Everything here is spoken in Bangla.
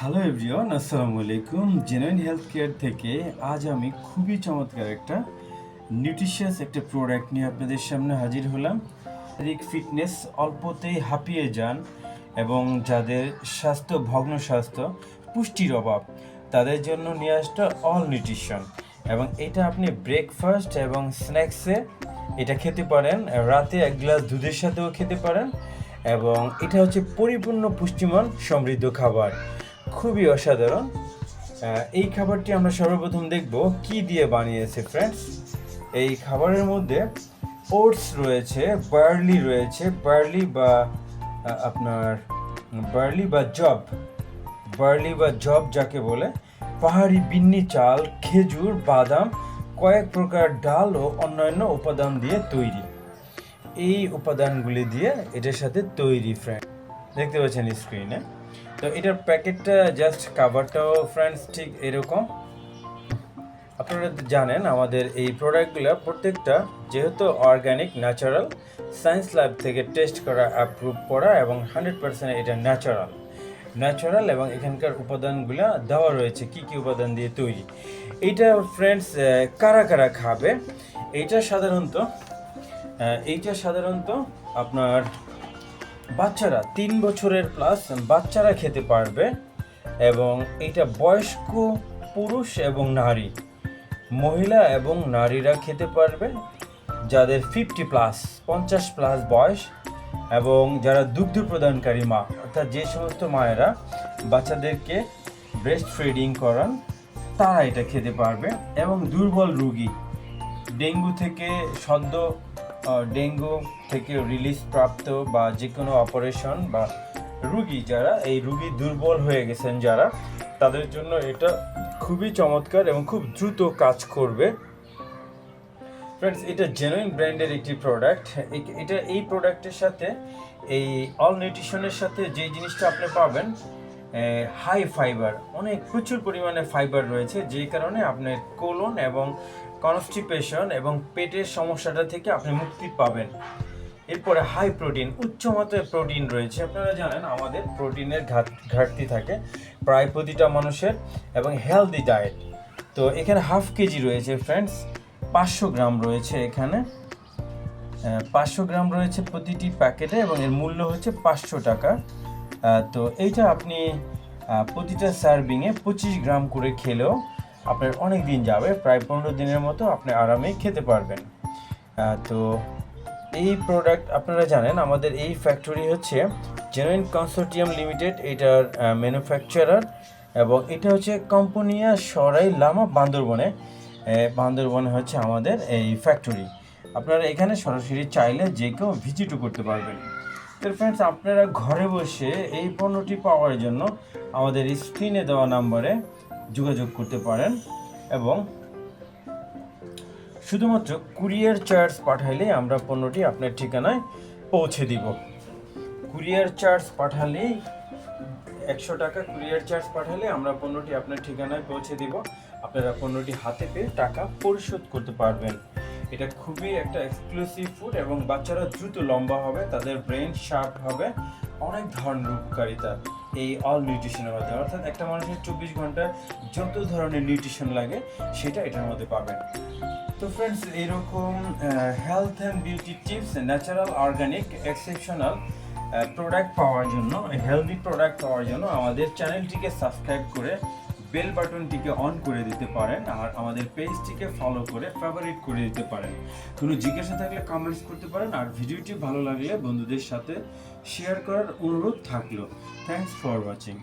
হ্যালো এভরিওয়ান আসসালামু আলাইকুম জেনুইন হেলথ কেয়ার থেকে আজ আমি খুবই চমৎকার একটা নিউট্রিশিয়াস একটা প্রোডাক্ট নিয়ে আপনাদের সামনে হাজির হলাম। শারীরিক ফিটনেস অল্পতেই হাঁপিয়ে যান এবং যাদের স্বাস্থ্য, ভগ্ন স্বাস্থ্য পুষ্টির অভাব, তাদের জন্য নিয়ে আসটা অল নিউট্রিশন এবং এটা আপনি ব্রেকফাস্ট এবং স্ন্যাক্সে এটা খেতে পারেন, রাতে এক গ্লাস দুধের সাথেও খেতে পারেন এবং এটা হচ্ছে পরিপূর্ণ পুষ্টিমান সমৃদ্ধ খাবার। খুবই অসাধারণ। এই খাবারটি আমরা সর্বপ্রথম দেখব কি দিয়ে বানিয়েছে ফ্রেন্ডস এই খাবারের মধ্যে ওটস রয়েছে বার্লি রয়েছে বার্লি বা আপনার বার্লি বা জব বার্লি বা জব যাকে বলে, পাহাড়ি বিন্নি চাল, খেজুর, বাদাম, কয়েক প্রকার ডাল ও অন্যান্য উপাদান দিয়ে তৈরি। এই উপাদানগুলি দিয়ে এটার সাথে তৈরি ফ্রেন্ড দেখতে পাচ্ছেন স্ক্রিনে তো এটার প্যাকেটটা জাস্ট কাভারটাও ফ্রেন্ডস ঠিক এরকম। আপনারা জানেন আমাদের এই প্রোডাক্টগুলো প্রত্যেকটা যেহেতু অর্গানিক ন্যাচারাল সায়েন্স ল্যাব থেকে টেস্ট করা অ্যাপ্রুভ করা এবং হান্ড্রেড পার্সেন্ট এটা ন্যাচারাল ন্যাচারাল এবং এখানকার উপাদানগুলো দেওয়া রয়েছে, কি কি উপাদান দিয়ে তৈরি। এইটা ফ্রেন্ডস কারা কারা খাবে? এইটা সাধারণত এইটা সাধারণত আপনার বাচ্চারা তিন বছরের প্লাস বাচ্চারা খেতে পারবে এবং এটা বয়স্ক পুরুষ এবং নারী। মহিলা এবং নারীরা খেতে পারবে, যাদের ফিফটি প্লাস পঞ্চাশ প্লাস বয়স এবং যারা দুগ্ধ প্রদানকারী মা, অর্থাৎ যে সমস্ত মায়েরা বাচ্চাদেরকে ব্রেস্ট ফিডিং করান, তারা এটা খেতে পারবে এবং দুর্বল রুগী, ডেঙ্গু থেকে সদ্য ডেঙ্গু থেকে রিলিজ প্রাপ্ত বা যে কোনো অপারেশন বা রুগী যারা, এই রুগী দুর্বল হয়ে গেছেন যারা, তাদের জন্য এটা খুবই চমৎকার এবং খুব দ্রুত কাজ করবে। ফ্রেন্ডস এটা জেনুইন ব্র্যান্ডের একটি প্রোডাক্ট এটা এই প্রোডাক্টের সাথে, এই অল নিউট্রিশনের সাথে যে জিনিসটা আপনি পাবেন হাই ফাইবার অনেক প্রচুর পরিমাণে ফাইবার রয়েছে, যে কারণে আপনার কোলন এবং কনস্টিপেশন এবং পেটের সমস্যাটা থেকে আপনি মুক্তি পাবেন। এরপরে হাই প্রোটিন উচ্চ মাত্রায় প্রোটিন রয়েছে। আপনারা জানেন আমাদের প্রোটিনের ঘাট ঘাটতি থাকে প্রায় প্রতিটা মানুষের এবং হেলদি ডায়েট তো এখানে হাফ কেজি রয়েছে ফ্রেন্ডস পাঁচশো গ্রাম রয়েছে এখানে। পাঁচশো গ্রাম রয়েছে প্রতিটি প্যাকেটে এবং এর মূল্য হচ্ছে পাঁচশো টাকা। তো এইটা আপনি প্রতিটা সার্ভিংয়ে পঁচিশ গ্রাম করে খেলেও আপনার অনেক দিন যাবে, প্রায় পনেরো দিনের মতো আপনি আরামেই খেতে পারবেন। তো এই প্রোডাক্ট আপনারা জানেন, আমাদের এই ফ্যাক্টরি হচ্ছে জেনুইন কনসোর্টিয়াম লিমিটেড এটার ম্যানুফ্যাকচারার এবং এটা হচ্ছে কোম্পানিয়া সরাই লামা বান্দরবনে বান্দরবনে হচ্ছে আমাদের এই ফ্যাক্টরি আপনারা এখানে সরাসরি চাইলে যে কেউ ভিজিটও করতে পারবেন। তো ফ্রেন্ডস আপনারা ঘরে বসে এই পণ্যটি পাওয়ার জন্য আমাদের স্ক্রিনে দেওয়া নাম্বারে যোগাযোগ করতে পারেন এবং শুধুমাত্র কুরিয়ার চার্জ পাঠাইলে আমরা পণ্যটি আপনার ঠিকানায় পৌঁছে দিব। কুরিয়ার চার্জ পাঠালেই একশো টাকা কুরিয়ার চার্জ পাঠালে আমরা পণ্যটি আপনার ঠিকানায় পৌঁছে দিব। আপনারা পণ্যটি হাতে পেয়ে টাকা পরিশোধ করতে পারবেন। এটা খুবই একটা এক্সক্লুসিভ ফুড এবং বাচ্চারা দ্রুত লম্বা হবে, তাদের ব্রেন শার্প হবে, অনেক ধরনের উপকারিতা এই অল নিউট্রিশনের মধ্যে অর্থাৎ একটা মানুষের চব্বিশ ঘণ্টার যত ধরনের নিউট্রিশন লাগে, সেটা এটার মধ্যে পাবেন। তো ফ্রেন্ডস এরকম health and beauty tips natural organic exceptional product পাওয়ার জন্য হেলদি প্রোডাক্ট পাওয়ার জন্য আমাদের চ্যানেলটিকে সাবস্ক্রাইব করে বেল বাটনটিকে অন করে দিতে পারেন আর আমাদের পেজটিকে ফলো করে ফেভারিট করে দিতে পারেন। কোনো জিজ্ঞাসা থাকলে কমেন্টস করতে পারেন আর ভিডিওটি ভালো লাগলে বন্ধুদের সাথে শেয়ার করার অনুরোধ থাকল। Thanks for watching